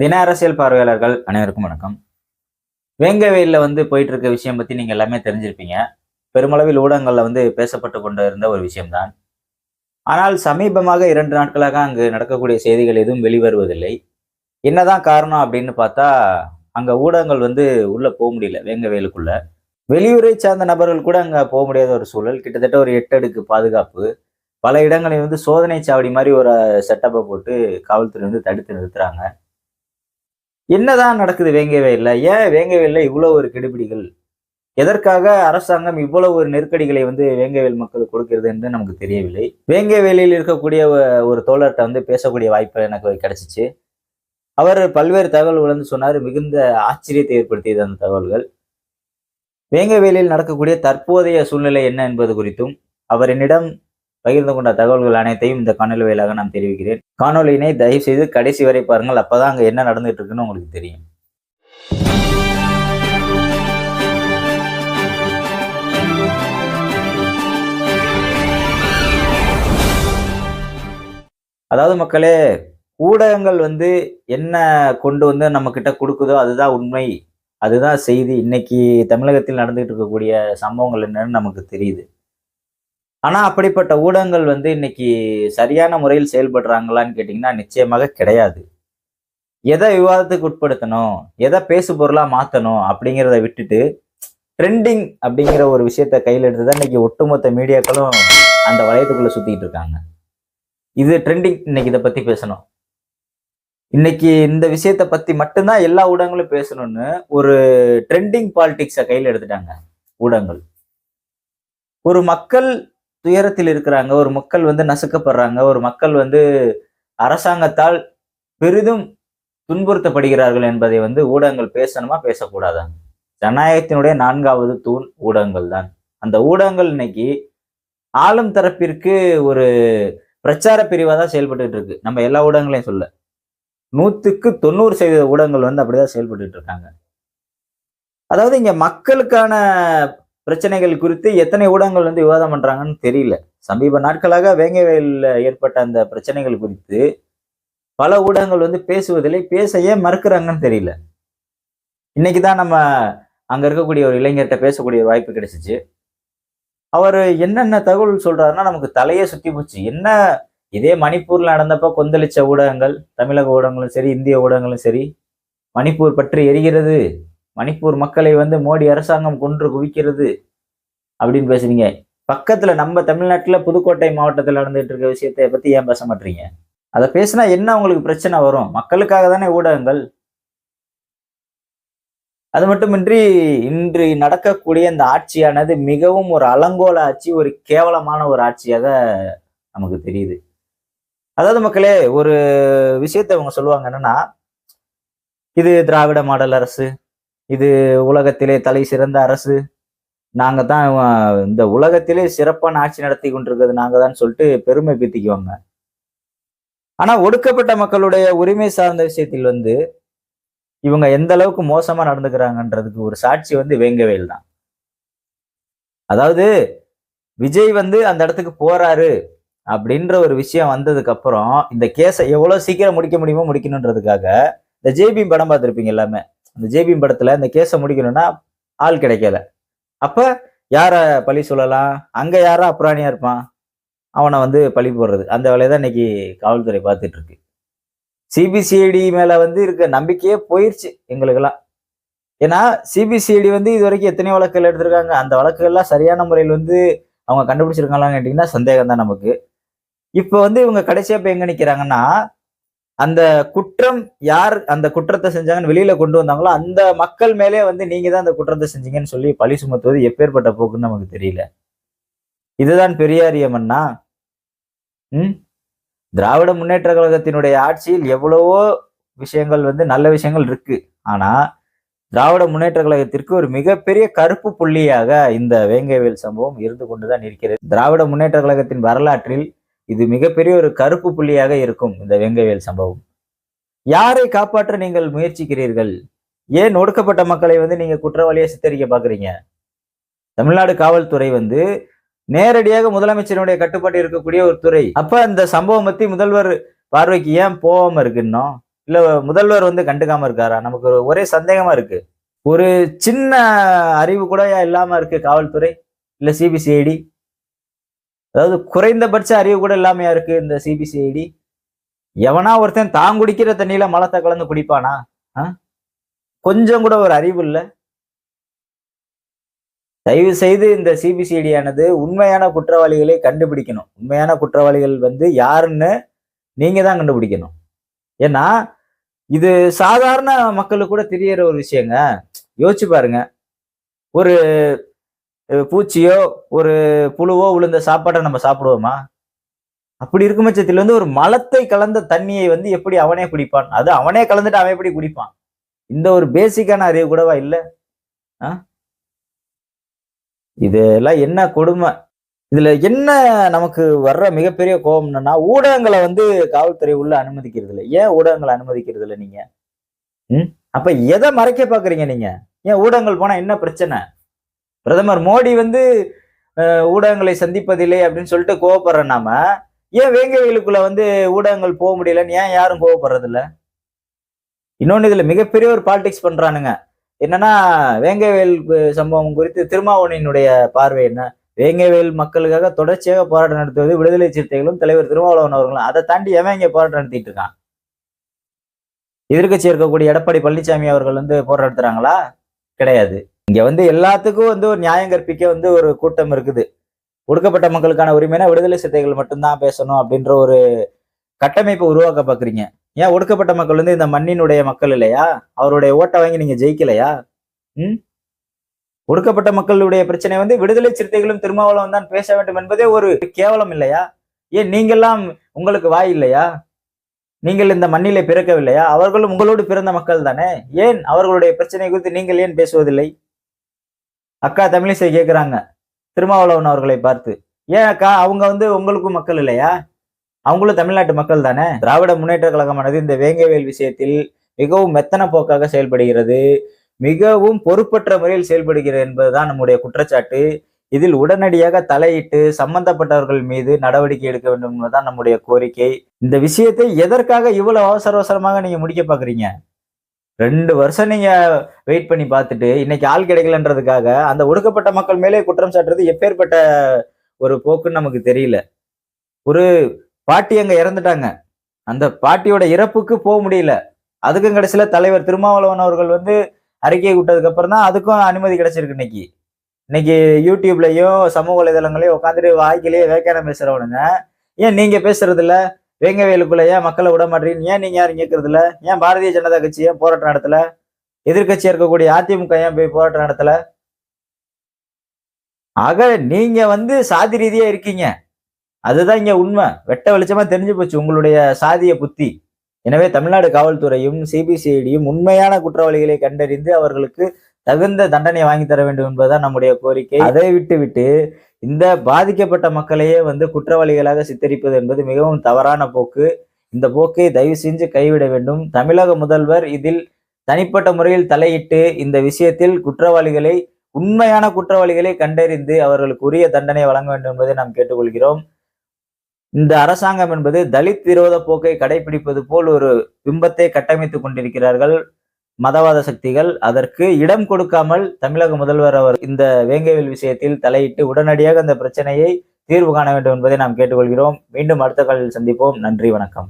தின அரசியல் பார்வையாளர்கள் அனைவருக்கும் வணக்கம். வேங்கவேலில் வந்து போயிட்டு இருக்க விஷயம் பத்தி நீங்க எல்லாமே தெரிஞ்சிருப்பீங்க. பெருமளவில் ஊடகங்கள்ல வந்து பேசப்பட்டு கொண்டு இருந்த ஒரு விஷயம்தான். ஆனால் சமீபமாக இரண்டு நாட்களாக அங்கு நடக்கக்கூடிய செய்திகள் எதுவும் வெளிவருவதில்லை. என்னதான் காரணம் அப்படின்னு பார்த்தா அங்க ஊடகங்கள் வந்து உள்ள போக முடியல வேங்கவேலுக்குள்ள வெளியூரை சார்ந்த நபர்கள் கூட அங்க போக முடியாத ஒரு சூழல். கிட்டத்தட்ட ஒரு எட்டு அடுக்கு பாதுகாப்பு. பல இடங்களில் வந்து சோதனை சாவடி மாதிரி ஒரு செட்டப்பை போட்டு காவல்துறை வந்து தடுத்து நிறுத்துறாங்க. என்னதான் நடக்குது வேங்கவேலில் ஏன் வேங்கவேலில் இவ்வளோ ஒரு கெடுபிடிகள்? எதற்காக அரசாங்கம் இவ்வளவு ஒரு நெருக்கடிகளை வந்து வேங்கவேல் மக்களுக்கு கொடுக்கிறது என்று நமக்கு தெரியவில்லை. வேங்கவேலியில் இருக்கக்கூடிய ஒரு தோழர்கிட்ட வந்து பேசக்கூடிய வாய்ப்பு எனக்கு கிடைச்சிச்சு. அவர் பல்வேறு தகவல்கள் வந்து சொன்னார். மிகுந்த ஆச்சரியத்தை ஏற்படுத்தியது அந்த தகவல்கள். வேங்கவேலியில் நடக்கக்கூடிய தற்போதைய சூழ்நிலை என்ன என்பது குறித்தும் அவர் என்னிடம் பகிர்ந்து கொண்ட தகவல்கள் அனைத்தையும் இந்த காணொலி வாயிலாக நான் தெரிவிக்கிறேன். காணொலியினை தயவு செய்து கடைசி வரை பாருங்கள். அப்பதான் அங்க என்ன நடந்துட்டு இருக்குன்னு உங்களுக்கு தெரியும். அதாவது மக்களே ஊடகங்கள் வந்து என்ன கொண்டு வந்து நம்ம கிட்ட கொடுக்குதோ அதுதான் உண்மை. அதுதான் செய்தி. இன்னைக்கு தமிழகத்தில் நடந்துகிட்டு இருக்கக்கூடிய சம்பவங்கள் என்னன்னு நமக்கு தெரியுது. ஆனா அப்படிப்பட்ட ஊடகங்கள் வந்து இன்னைக்கு சரியான முறையில் செயல்படுறாங்களான்னு கேட்டிங்கன்னா நிச்சயமாக கிடையாது. எதை விவாதத்துக்கு உட்படுத்தணும்? எதை பேசு பொருளா மாத்தணும்? அப்படிங்கிறத விட்டுட்டு ட்ரெண்டிங் அப்படிங்கிற ஒரு விஷயத்த கையில் எடுத்து தான் இன்னைக்கு ஒட்டுமொத்த மீடியாக்களும் அந்த வளையத்துக்குள்ள சுத்திட்டு இருக்காங்க. இது ட்ரெண்டிங் இன்னைக்கு இதை பத்தி பேசணும். இன்னைக்கு இந்த விஷயத்த பத்தி மட்டும்தான் எல்லா ஊடகங்களும் பேசணும்னு ஒரு ட்ரெண்டிங் பாலிடிக்ஸை கையில் எடுத்துட்டாங்க ஊடகங்கள். ஒரு மக்கள் துயரத்தில் இருக்கிறாங்க. ஒரு மக்கள் வந்து நசுக்கப்படுறாங்க. ஒரு மக்கள் வந்து அரசாங்கத்தால் பெரிதும் துன்புறுத்தப்படுகிறார்கள் என்பதை வந்து ஊடகங்கள் பேசணுமா பேசக்கூடாதா? ஜனநாயகத்தினுடைய நான்காவது தூண் ஊடகங்கள் தான். அந்த ஊடகங்கள் இன்னைக்கு ஆளும் தரப்பிற்கு ஒரு பிரச்சார பிரிவாக தான் செயல்பட்டு இருக்கு. நம்ம எல்லா ஊடகங்களையும் சொல்ல. நூத்துக்கு தொண்ணூறு சதவீத ஊடகங்கள் வந்து அப்படிதான் செயல்பட்டு இருக்காங்க. அதாவது இங்க மக்களுக்கான பிரச்சனைகள் குறித்து எத்தனை ஊடகங்கள் வந்து விவாதம் பண்ணுறாங்கன்னு தெரியல. சமீப நாட்களாக வேங்கவேலில் ஏற்பட்ட அந்த பிரச்சனைகள் குறித்து பல ஊடகங்கள் வந்து பேசுவதில்லை பேசையே மறுக்கிறாங்கன்னு தெரியல. இன்னைக்கு தான் நம்ம அங்கே இருக்கக்கூடிய ஒரு இளைஞர்கிட்ட பேசக்கூடிய ஒரு வாய்ப்பு கிடைச்சிச்சு. அவர் என்னென்ன தகவல் சொல்கிறாருன்னா நமக்கு தலையே சுற்றி போச்சு. என்ன இதே மணிப்பூரில் நடந்தப்போ கொந்தளிச்ச ஊடகங்கள் தமிழக ஊடகங்களும் சரி இந்திய ஊடகங்களும் சரி மணிப்பூர் பற்றி எரிகிறது. மணிப்பூர் மக்களை வந்து மோடி அரசாங்கம் கொன்று குவிக்கிறது அப்படின்னு பேசுறீங்க. பக்கத்துல நம்ம தமிழ்நாட்டில் புதுக்கோட்டை மாவட்டத்தில் நடந்துட்டு இருக்க விஷயத்தை பத்தி ஏன் பேச மாட்டீங்க? அதை பேசினா என்ன உங்களுக்கு பிரச்சனை வரும்? மக்களுக்காக தானே ஊடகங்கள்? அது மட்டுமின்றி இன்று நடக்கக்கூடிய இந்த ஆட்சியானது மிகவும் ஒரு அலங்கோல ஆட்சி ஒரு கேவலமான ஒரு ஆட்சியாக நமக்கு தெரியுது. அதாவது மக்களே ஒரு விஷயத்தை அவங்க சொல்லுவாங்க என்னன்னா இது திராவிட மாடல் அரசு இது உலகத்திலே தலை சிறந்த அரசு. நாங்க தான் இந்த உலகத்திலே சிறப்பான ஆட்சி நடத்தி கொண்டிருக்கிறது நாங்க தான் சொல்லிட்டு பெருமை பீத்திக்குவாங்க. ஆனா ஒடுக்கப்பட்ட மக்களுடைய உரிமை சார்ந்த விஷயத்தில் வந்து இவங்க எந்த அளவுக்கு மோசமா நடந்துக்கிறாங்கன்றதுக்கு ஒரு சாட்சி வந்து வேங்கவேல் தான். அதாவது விஜய் வந்து அந்த இடத்துக்கு போறாரு அப்படின்ற ஒரு விஷயம் வந்ததுக்கு அப்புறம் இந்த கேஸை எவ்வளவு சீக்கிரம் முடிக்க முடியுமோ முடிக்கணுன்றதுக்காக இந்த ஜேபி படம் பார்த்துருப்பீங்க எல்லாமே. அந்த ஜேபிஎம் படத்துல இந்த கேஸை முடிக்கணும்னா ஆள் கிடைக்கல. அப்ப யார பழி சொல்லலாம்? அங்க யாரா அப்புறாணியா இருப்பான். அவனை வந்து பழி போடுறது. அந்த வேலையை தான் இன்னைக்கு காவல்துறை பார்த்துட்டு இருக்கு சிபிசிஐடி மேல வந்து இருக்க நம்பிக்கையே போயிருச்சு எங்களுக்கெல்லாம். ஏன்னா சிபிசிஐடி வந்து இது வரைக்கும் எத்தனையோ வழக்குகள் எடுத்திருக்காங்க. அந்த வழக்குகள்லாம் சரியான முறையில் வந்து அவங்க கண்டுபிடிச்சிருக்காங்களான்னு கேட்டிங்கன்னா சந்தேகம் தான் நமக்கு. இப்போ வந்து இவங்க கடைசியா இப்போ எங்க நிற்கிறாங்கன்னா அந்த குற்றம் யார் அந்த குற்றத்தை செஞ்சாங்கன்னு வெளியில கொண்டு வந்தாங்களோ அந்த மக்கள் மேலே வந்து நீங்க தான் அந்த குற்றத்தை செஞ்சீங்கன்னு சொல்லி பழி சுமத்துவது எப்பேற்பட்ட போக்குன்னு நமக்கு தெரியல. இதுதான் பெரியாரியம்மன்னா ம்? திராவிட முன்னேற்ற கழகத்தினுடைய ஆட்சியில் எவ்வளவோ விஷயங்கள் வந்து நல்ல விஷயங்கள் இருக்கு. ஆனா திராவிட முன்னேற்ற கழகத்திற்கு ஒரு மிகப்பெரிய கருப்பு புள்ளியாக இந்த வேங்கைவேல் சம்பவம் இருந்து கொண்டுதான் இருக்கிறது. திராவிட முன்னேற்ற கழகத்தின் வரலாற்றில் இது மிகப்பெரிய ஒரு கருப்பு புள்ளியாக இருக்கும் இந்த வெங்கவேல் சம்பவம். யாரை காப்பாற்ற நீங்கள் முயற்சிக்கிறீர்கள்? ஏன் ஒடுக்கப்பட்ட மக்களை வந்து நீங்க குற்றவாளியை சித்தரிக்க பாக்குறீங்க தமிழ்நாடு காவல்துறை வந்து நேரடியாக முதலமைச்சருடைய கட்டுப்பாட்டு இருக்கக்கூடிய ஒரு துறை. அப்ப அந்த சம்பவம் பத்தி முதல்வர் பார்வைக்கு ஏன் போகாம இருக்கு இன்னும் இல்ல முதல்வர் வந்து கண்டுக்காம இருக்காரா? நமக்கு ஒரு- ஒரே சந்தேகமா இருக்கு. ஒரு சின்ன அறிவு கூட இல்லாம இருக்கு காவல்துறை இல்ல சிபிசிஐடி அதாவது குறைந்தபட்ச அறிவு கூட இல்லாமையா இருக்கு இந்த சிபிசிஐடி எவனா ஒருத்தன் தான் குடிக்கிற தண்ணியில மலத்தை கலந்து குடிப்பானா? ஆ? கொஞ்சம் கூட ஒரு அறிவு இல்லை. தயவு செய்து இந்த சிபிசிஐடி ஆனது உண்மையான குற்றவாளிகளை கண்டுபிடிக்கணும். உண்மையான குற்றவாளிகள் வந்து யாருன்னு நீங்க தான் கண்டுபிடிக்கணும். ஏன்னா இது சாதாரண மக்களுக்கு கூட தெரியற ஒரு விஷயங்க. யோசிச்சு பாருங்க. ஒரு பூச்சியோ ஒரு புழுவோ விழுந்த சாப்பாட்டை நம்ம சாப்பிடுவோமா? அப்படி இருக்கும் பட்சத்தில் வந்து ஒரு மலத்தை கலந்த தண்ணியை வந்து எப்படி அவனே குடிப்பான்? அது அவனே கலந்துட்டு அவன் எப்படி குடிப்பான்? இந்த ஒரு பேசிக்கான அறிவு கூடவா இல்லை? ஆ? இதெல்லாம் என்ன கொடுமை? இதுல என்ன நமக்கு வர்ற மிகப்பெரிய கோபம் என்னன்னா ஊடகங்களை வந்து காவல்துறை உள்ள அனுமதிக்கிறது இல்லை ஏன் ஊடகங்களை அனுமதிக்கிறது இல்லை நீங்க? ம்? அப்ப எதை மறைக்க பாக்குறீங்க நீங்க? ஏன் ஊடகங்கள் போனா என்ன பிரச்சனை? பிரதமர் மோடி வந்து ஊடகங்களை சந்திப்பதில்லை அப்படின்னு சொல்லிட்டு கோவப்படுற நாம. ஏன் வேங்க வயலுக்குள்ள வந்து ஊடகங்கள் போக முடியலன்னு ஏன் யாரும் கோவப்படுறது இன்னொன்று இதில் இதுல மிகப்பெரிய ஒரு பாலிடிக்ஸ் பண்றானுங்க. என்னன்னா வேங்கவேல் சம்பவம் குறித்து திருமாவளவனினுடைய பார்வை என்ன? வேங்கவேல் மக்களுக்காக தொடர்ச்சியாக போராட்டம் நடத்துவது விடுதலை சிறுத்தைகளும் தலைவர் திருமாவளவன் அவர்களும். அதை தாண்டி எவன் இங்கே போராட்டம் நடத்திட்டு இருக்கான்? எதிர்கட்சி இருக்கக்கூடிய எடப்பாடி பழனிசாமி அவர்கள் வந்து போராடுத்துறாங்களா கிடையாது. இங்க வந்து எல்லாத்துக்கும் வந்து ஒரு நியாயம் கற்பிக்க வந்து ஒரு கூட்டம் இருக்குது. ஒடுக்கப்பட்ட மக்களுக்கான உரிமைனா விடுதலை சித்தைகள் மட்டும்தான் பேசணும் அப்படின்ற ஒரு கட்டமைப்பை உருவாக்க பாக்குறீங்க ஏன் ஒடுக்கப்பட்ட மக்கள் வந்து இந்த மண்ணினுடைய மக்கள் இல்லையா? அவருடைய ஓட்டை வாங்கி நீங்க ஜெயிக்கலையா? ம்? ஒடுக்கப்பட்ட மக்களுடைய பிரச்சனை வந்து விடுதலை சிறுத்தைகளும் திருமாவளவன் தான் பேச வேண்டும் என்பதே ஒரு கேவலம் இல்லையா? ஏன் நீங்கெல்லாம் உங்களுக்கு வாய் இல்லையா? நீங்கள் இந்த மண்ணிலே பிறக்கவில்லையா? அவர்களும் உங்களோடு பிறந்த மக்கள் தானே? ஏன் அவர்களுடைய பிரச்சனை குறித்து நீங்கள் ஏன் பேசுவதில்லை? அக்கா தமிழிசை கேட்குறாங்க திருமாவளவன் அவர்களை பார்த்து ஏன் அக்கா அவங்க வந்து உங்களுக்கும் மக்கள் இல்லையா? அவங்களும் தமிழ்நாட்டு மக்கள் தானே? திராவிட முன்னேற்ற கழகமானது இந்த வேங்கவேல் விஷயத்தில் மிகவும் மெத்தன போக்காக செயல்படுகிறது. மிகவும் பொறுப்பற்ற முறையில் செயல்படுகிறது என்பதுதான் நம்முடைய குற்றச்சாட்டு. இதில் உடனடியாக தலையிட்டு சம்பந்தப்பட்டவர்கள் மீது நடவடிக்கை எடுக்க வேண்டும் என்பதுதான் நம்முடைய கோரிக்கை. இந்த விஷயத்தை எதற்காக இவ்வளவு அவசர அவசரமாக நீங்க முடிக்க பாக்குறீங்க ரெண்டு வருஷம் நீங்க வெயிட் பண்ணி பார்த்துட்டு இன்னைக்கு ஆள் கிடைக்கலன்றதுக்காக அந்த ஒடுக்கப்பட்ட மக்கள் மேலே குற்றம் சாட்டுறது எப்பேற்பட்ட ஒரு போக்குன்னு நமக்கு தெரியல. ஒரு பாட்டி அங்க இறந்துட்டாங்க. அந்த பாட்டியோட இறப்புக்கு போக முடியல. அதுக்கும் கடைசியில தலைவர் திருமாவளவன் அவர்கள் வந்து அறிக்கை விட்டதுக்கு அப்புறம் தான் அதுக்கும் அனுமதி கிடைச்சிருக்கு இன்னைக்கு. இன்னைக்கு யூடியூப்லயும் சமூக வலைதளங்களையும் உட்காந்துட்டு வாய்க்கிலேயே வேக்கான பேசுறவனுங்க. ஏன் நீங்க பேசுறது இல்லை வேங்கவேலுக்குள்ள ஏன் மக்களை விட மாட்டீங்க ஏன் நீங்க யாரும் கேட்கறது ஏன் பாரதிய ஜனதா கட்சி ஏன் போராட்டம் நடத்தல? எதிர்கட்சியா இருக்கக்கூடிய அதிமுக ஏன் போய் போராட்டம் நடத்தல? ஆக நீங்க வந்து சாதி ரீதியா இருக்கீங்க. அதுதான் இங்க உண்மை. வெட்ட வெளிச்சமா தெரிஞ்சு போச்சு உங்களுடைய சாதிய புத்தி. எனவே தமிழ்நாடு காவல்துறையும் சிபிசிஐடியும் உண்மையான குற்றவாளிகளை கண்டறிந்து அவர்களுக்கு தகுந்த தண்டனை வாங்கி தர வேண்டும் என்பதுதான் நம்முடைய கோரிக்கை. அதை விட்டு விட்டு இந்த பாதிக்கப்பட்ட மக்களையே வந்து குற்றவாளிகளாக சித்தரிப்பது என்பது மிகவும் தவறான போக்கு. இந்த போக்கை தயவு செஞ்சு கைவிட வேண்டும். தமிழக முதல்வர் இதில் தனிப்பட்ட முறையில் தலையிட்டு இந்த விஷயத்தில் குற்றவாளிகளை உண்மையான குற்றவாளிகளை கண்டறிந்து அவர்களுக்கு உரிய தண்டனை வழங்க வேண்டும் என்பதை நாம் கேட்டுக்கொள்கிறோம். இந்த அரசாங்கம் என்பது தலித் விரோத போக்கை கடைபிடிப்பது போல் ஒரு பிம்பத்தை கட்டமைத்துக் கொண்டிருக்கிறார்கள். மதவாத சக்திகள் அதற்கு இடம் கொடுக்காமல் தமிழக முதல்வர் அவர் இந்த வேங்கவேல் விஷயத்தில் தலையிட்டு உடனடியாக அந்த பிரச்சனையை தீர்வு காண வேண்டும் என்பதை நாம் கேட்டுக்கொள்கிறோம். மீண்டும் அடுத்த காலில் சந்திப்போம். நன்றி வணக்கம்.